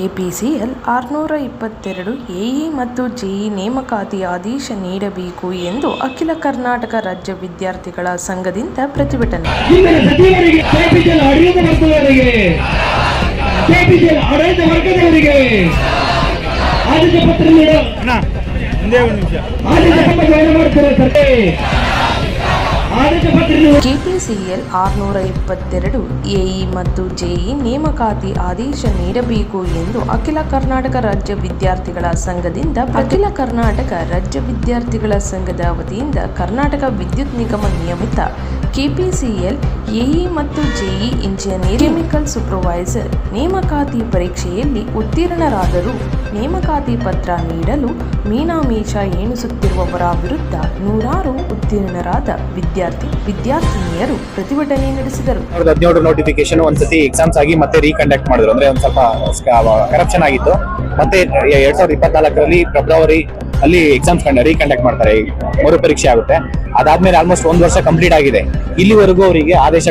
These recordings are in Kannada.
ಕೆಪಿಸಿಎಲ್ ಆರುನೂರ ಇಪ್ಪತ್ತೆರಡು ಎಇ ಮತ್ತು ಜೆಇ ನೇಮಕಾತಿ ಆದೇಶ ನೀಡಬೇಕು ಎಂದು ಅಖಿಲ ಕರ್ನಾಟಕ ರಾಜ್ಯ ವಿದ್ಯಾರ್ಥಿಗಳ ಸಂಘದಿಂದ ಪ್ರತಿಭಟನೆ. ಆದೇಶ ಪತ್ರ ನೀಡ ಆದೇಶ ಪತ್ರ ಮಾಡ್ತಾರೆ ಸರ್ಕಾರ ಆದೇಶ ಪತ್ರ ನೀಡ ಕೆಪಿಸಿಎಲ್ ಆರುನೂರ ಇಪ್ಪತ್ತೆರಡು ಎಇ ಮತ್ತು ಜೆಇ ನೇಮಕಾತಿ ಆದೇಶ ನೀಡಬೇಕು ಎಂದು ಅಖಿಲ ಕರ್ನಾಟಕ ರಾಜ್ಯ ವಿದ್ಯಾರ್ಥಿಗಳ ಸಂಘದಿಂದ ಅಖಿಲ ಕರ್ನಾಟಕ ರಾಜ್ಯ ವಿದ್ಯಾರ್ಥಿಗಳ ಸಂಘದ ವತಿಯಿಂದ ಕರ್ನಾಟಕ ವಿದ್ಯುತ್ ನಿಗಮ ನಿಯಮಿತ ಕೆಪಿಸಿಎಲ್, ಎಇ ಮತ್ತು ಜೆಇ ಇಂಜಿನಿಯರ್ ಕೆಮಿಕಲ್ ಸೂಪರ್ವೈಸರ್. ನೇಮಕಾತಿ ಪರೀಕ್ಷೆಯಲ್ಲಿ ಉತ್ತೀರ್ಣರಾದರೂ ನೇಮಕಾತಿ ಪತ್ರ ನೀಡಲು ಮೀನಾಮೀಷ ಎಣಿಸುತ್ತಿರುವವರ ವಿರುದ್ಧ ನೂರಾರು ಉತ್ತೀರ್ಣರಾದ ವಿದ್ಯಾರ್ಥಿ, ವಿದ್ಯಾರ್ಥಿನಿಯರು ಪ್ರತಿಭಟನೆ ನಡೆಸಿದರು. ಹದಿನೇಳು ನೋಟಿಫಿಕೇಶನ್ ಒಂದ್ಸತಿ ಎಕ್ಸಾಮ್ಸ್ ಆಗಿ ಮತ್ತೆ ರೀಕಂಡಕ್ಟ್ ಮಾಡಿದ್ರು. ಅಂದ್ರೆ ಒಂದ್ ಸ್ವಲ್ಪ ಕರಪ್ಷನ್ ಆಗಿತ್ತು. ಮತ್ತೆ ಎರಡ್ ಸಾವಿರದ ಇಪ್ಪತ್ನಾಲ್ಕರಲ್ಲಿ ಫೆಬ್ರವರಿ ಅಲ್ಲಿ ಎಕ್ಸಾಮ್ಸ್ ಕಂಡ ರೀಕಂಡಕ್ಟ್ ಮಾಡ್ತಾರೆ. ಮರು ಪರೀಕ್ಷೆ ಆಗುತ್ತೆ. ಅದಾದ್ಮೇಲೆ ಆಲ್ಮೋಸ್ಟ್ ಒಂದು ವರ್ಷ ಕಂಪ್ಲೀಟ್ ಆಗಿದೆ. ಇಲ್ಲಿವರೆಗೂ ಅವರಿಗೆ ಆದೇಶ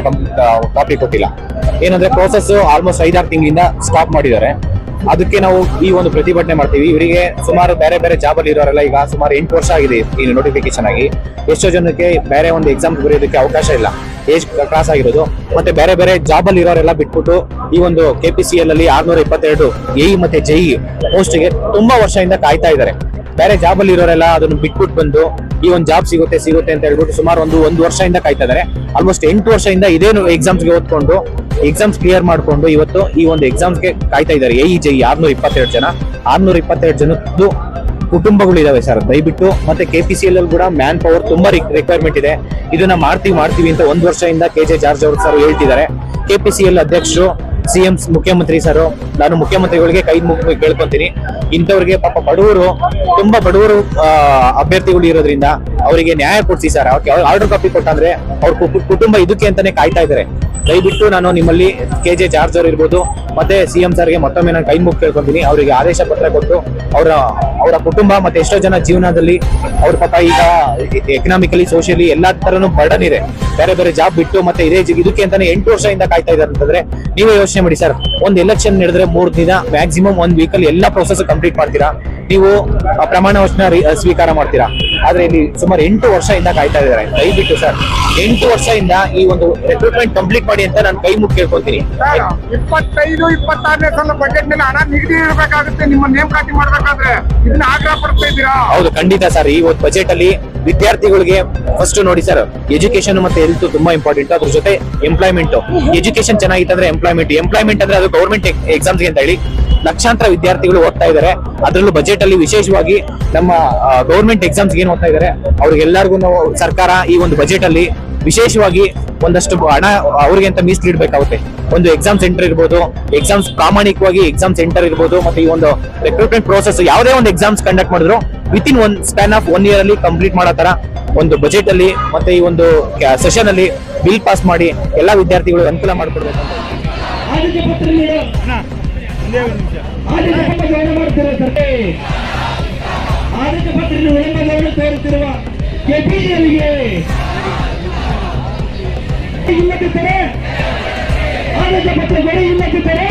ಕಾಪಿ ಕೊಟ್ಟಿಲ್ಲ. ಏನಂದ್ರೆ ಪ್ರೋಸೆಸ್ ಆಲ್ಮೋಸ್ಟ್ ಐದಾರು ತಿಂಗಳಿಂದ ಸ್ಟಾಪ್ ಮಾಡಿದ್ದಾರೆ. ಅದಕ್ಕೆ ನಾವು ಈ ಒಂದು ಪ್ರತಿಭಟನೆ ಮಾಡ್ತೀವಿ. ಇವರಿಗೆ ಸುಮಾರು ಬೇರೆ ಬೇರೆ ಜಾಬ್ ಅಲ್ಲಿ ಇರೋರೆಲ್ಲ ಈಗ ಸುಮಾರು ಎಂಟು ವರ್ಷ ಆಗಿದೆ ಈ ನೋಟಿಫಿಕೇಶನ್ ಆಗಿ. ಎಷ್ಟೋ ಜನಕ್ಕೆ ಬೇರೆ ಒಂದು ಎಕ್ಸಾಮ್ ಬರೆಯೋದಕ್ಕೆ ಅವಕಾಶ ಇಲ್ಲ. ಏಜ್ ಕ್ರಾಸ್ ಆಗಿರೋದು. ಮತ್ತೆ ಬೇರೆ ಬೇರೆ ಜಾಬ್ ಅಲ್ಲಿ ಇರೋರೆಲ್ಲ ಬಿಟ್ಬಿಟ್ಟು ಈ ಒಂದು ಕೆಪಿಸಿಎಲ್ ಅಲ್ಲಿ ಆರ್ನೂರ ಇಪ್ಪತ್ತೆರಡು ಎಇ ಮತ್ತೆ ಜೆಇ ಪೋಸ್ಟ್ಗೆ ತುಂಬಾ ವರ್ಷದಿಂದ ಕಾಯ್ತಾ ಇದ್ದಾರೆ. ಬೇರೆ ಜಾಬ್ ಅಲ್ಲಿ ಇರೋರೆಲ್ಲ ಅದನ್ನು ಬಿಟ್ಬಿಟ್ಟು ಬಂದು ಈ ಒಂದು ಜಾಬ್ ಸಿಗುತ್ತೆ ಸಿಗುತ್ತೆ ಅಂತ ಹೇಳ್ಬಿಟ್ಟು ಸುಮಾರು ಒಂದು ಒಂದು ವರ್ಷದಿಂದ ಕಾಯ್ತಾ ಆಲ್ಮೋಸ್ಟ್ ಎಂಟು ವರ್ಷದಿಂದ ಇದೇನು ಎಕ್ಸಾಮ್ಸ್ಗೆ ಓದ್ಕೊಂಡು ಎಕ್ಸಾಮ್ಸ್ ಕ್ಲಿಯರ್ ಮಾಡ್ಕೊಂಡು ಇವತ್ತು ಈ ಒಂದು ಎಕ್ಸಾಮ್ಸ್ಗೆ ಕಾಯ್ತಾ ಇದ್ದಾರೆ. ಎ ಜೈ ಆರ್ನೂರ ಇಪ್ಪತ್ತೆರಡು ಜನ. ಆರ್ನೂರ ಇಪ್ಪತ್ತೆರಡು ಜನದ್ದು ಕುಟುಂಬಗಳು ಇದಾವೆ ಸರ್. ದಯವಿಟ್ಟು ಮತ್ತೆ ಸಿ ಅಲ್ಲಿ ಕೂಡ ಮ್ಯಾನ್ ಪವರ್ ತುಂಬಾ ರಿಕ್ವೈರ್ಮೆಂಟ್ ಇದೆ. ಇದನ್ನ ಮಾಡ್ತೀವಿ ಮಾಡ್ತೀವಿ ಅಂತ ಒಂದು ವರ್ಷದಿಂದ ಕೆ ಜೆ ಜಾರ್ಜ್ ಅವರು ಸರ್ ಹೇಳ್ತಿದ್ದಾರೆ. ಕೆಪಿಸಿಎಲ್ ಅಧ್ಯಕ್ಷರು ಸಿಎಂ ಮುಖ್ಯಮಂತ್ರಿ ಸರ್, ನಾನು ಮುಖ್ಯಮಂತ್ರಿಗಳಿಗೆ ಕೈ ಮುಗಿ, ಕೇಳ್ಕೊಂತೀನಿ. ಇಂಥವ್ರಿಗೆ ಪಾಪ ಬಡವರು, ತುಂಬಾ ಬಡವರು ಅಭ್ಯರ್ಥಿಗಳು ಇರೋದ್ರಿಂದ ಅವರಿಗೆ ನ್ಯಾಯ ಕೊಡ್ಸಿ ಸರ್. ಆರ್ಡರ್ ಕಾಪಿ ಕೊಟ್ಟಂದ್ರೆ ಅವ್ರ ಕುಟುಂಬ ಇದಕ್ಕೆ ಅಂತಾನೆ ಕಾಯ್ತಾ ಇದ್ದಾರೆ ದಯವಿಟ್ಟು ನಾನು ನಿಮ್ಮಲ್ಲಿ ಕೆ ಜೆ ಜಾರ್ಜ್ ಅವ್ರು ಇರ್ಬೋದು ಮತ್ತೆ ಸಿಎಂ ಸರ್ಗೆ ಮತ್ತೊಮ್ಮೆ ನಾನು ಕೈ ಮುಗಿ ಕೇಳ್ಕೊಂತೀನಿ. ಅವರಿಗೆ ಆದೇಶ ಪತ್ರ ಕೊಟ್ಟು ಅವರ ಅವರ ಕುಟುಂಬ ಮತ್ತೆ ಎಷ್ಟೋ ಜನ ಜೀವನದಲ್ಲಿ ಅವ್ರ ಪಾಪ ಈಗ ಎಕನಾಮಿಕಲಿ ಸೋಷಿಯಲಿ ಎಲ್ಲಾ ತರನು ಬರ್ಡನ್ ಇದೆ. ಬೇರೆ ಬೇರೆ ಜಾಬ್ ಬಿಟ್ಟು ಮತ್ತೆ ಇದೇ ಇದಕ್ಕೆ ಅಂತಾನೆ ಎಂಟು ವರ್ಷದಿಂದ ಕಾಯ್ತಾ ಇದ್ದಾರೆ ಅಂತಂದ್ರೆ ನೀವೇ ಯೋಚನೆ ಮಾಡಿ ಸರ್ ಒಂದ್ ಎಲೆಕ್ಷನ್ ನಡೆದ್ರೆ ಮೂರ್ ದಿನ ಮ್ಯಾಕ್ಸಿಮಮ್ ಒಂದ್ ವೀಕಲ್ಲಿ ಎಲ್ಲಾ ಪ್ರೊಸೆಸ್ ಕಂಪ್ಲೀಟ್ ಮಾಡ್ತೀರಾ? ನೀವು ಪ್ರಮಾಣ ವಚನ ಸ್ವೀಕಾರ ಮಾಡ್ತೀರಾ? ಆದ್ರೆ ಇಲ್ಲಿ ಸುಮಾರು ಎಂಟು ವರ್ಷದಿಂದ ಕಾಯ್ತಾ ಇದ್ದಾರೆ. ದಯವಿಟ್ಟು ಸರ್ ಎಂಟು ವರ್ಷದಿಂದ ಈ ಒಂದು ರೆಕ್ರೂಟ್ಮೆಂಟ್ ಕಂಪ್ಲೀಟ್ ಮಾಡಿ ಅಂತ ನಾನು ಕೈ ಮುಗಿ ಕೇಳ್ಕೊತೀನಿ. ಇಪ್ಪತ್ತೈದು ಇಪ್ಪತ್ತಾರನೇ ಸಲ ಬಜೆಟ್ ಮೇಲೆ ಹಣ ನಿಗದಿ ಇರಬೇಕಾಗುತ್ತೆ ನಿಮ್ಮ ನೇಮಕಾತಿ ಮಾಡ್ಬೇಕಾದ್ರೆ ಇದನ್ನ ಆಗ್ರಹ ಪಡ್ತಾ ಇದ್ದೀರಾ? ಹೌದು ಖಂಡಿತ ಸರ್. ಈ ಒಂದು ಬಜೆಟ್ ಅಲ್ಲಿ ವಿದ್ಯಾರ್ಥಿಗಳಿಗೆ ಫಸ್ಟ್ ನೋಡಿ ಸರ್ ಎಜುಕೇಶನ್ ಮತ್ತೆ ಹೆಲ್ತ್ ತುಂಬಾ ಇಂಪಾರ್ಟೆಂಟ್ ಅದ್ರ ಜೊತೆ ಎಂಪ್ಲಾಯ್ಮೆಂಟ್ ಎಜುಕೇಶನ್ ಚೆನ್ನಾಗಿತ್ತಂದ್ರೆ ಎಂಪ್ಲಾಯ್ಮೆಂಟ್ ಎಂಪ್ಲಾಯ್ಮೆಂಟ್ ಅಂದ್ರೆ ಅದು ಗೌರ್ಮೆಂಟ್ ಎಕ್ಸಾಮ್ಸ್ ಅಂತ ಹೇಳಿ ಲಕ್ಷಾಂತರ ವಿದ್ಯಾರ್ಥಿಗಳು ಓದ್ತಾ ಇದ್ದಾರೆ. ಅದರಲ್ಲೂ ಬಜೆಟ್ ಅಲ್ಲಿ ವಿಶೇಷವಾಗಿ ನಮ್ಮ ಗೌರ್ಮೆಂಟ್ ಎಕ್ಸಾಮ್ಸ್ ಏನ್ ಓದ್ತಾ ಇದ್ದಾರೆ. ಅವ್ರಿಗೆಲ್ಲರಿಗೂ ಸರ್ಕಾರ ಈ ಒಂದು ಬಜೆಟ್ ಅಲ್ಲಿ ವಿಶೇಷವಾಗಿ ಒಂದಷ್ಟು ಹಣ ಅವ್ರಿಗೆ ಅಂತ ಮೀಸಲಿಡ್ಬೇಕಾಗುತ್ತೆ ಒಂದು ಎಕ್ಸಾಮ್ ಸೆಂಟರ್ ಇರ್ಬೋದು ಎಕ್ಸಾಮ್ಸ್ ಪ್ರಾಮಾಣಿಕವಾಗಿ ಎಕ್ಸಾಮ್ ಸೆಂಟರ್ ಇರ್ಬೋದು ಮತ್ತೆ ಈ ಒಂದು ರೆಕ್ರೂಟ್ಮೆಂಟ್ ಪ್ರೋಸೆಸ್ ಯಾವುದೇ ಒಂದು ಎಕ್ಸಾಮ್ಸ್ ಕಂಡಕ್ಟ್ ಮಾಡಿದ್ರು within one span of one year ಅಲ್ಲಿ ಕಂಪ್ಲೀಟ್ ಮಾಡೋ ತರ ಒಂದು ಬಜೆಟ್ ಅಲ್ಲಿ ಮತ್ತೆ ಈ ಒಂದು ಸೆಷನ್ ಅಲ್ಲಿ ಬಿಲ್ ಪಾಸ್ ಮಾಡಿ ಎಲ್ಲಾ ವಿದ್ಯಾರ್ಥಿಗಳು ಅನುಕೂಲ ಮಾಡಿಕೊಡ್ಬೇಕು ಆದೇಶ ಪತ್ರ ವಿಳಂಬವನ್ನು ತೋರುತ್ತಿರುವ ಕೆಪಿಸಿಎಲ್ಗೆ ಇಲ್ಲದಿದ್ದರೆ ಆದೇಶ ಪತ್ರ ಗಡಿ ಇಲ್ಲದಿದ್ದರೆ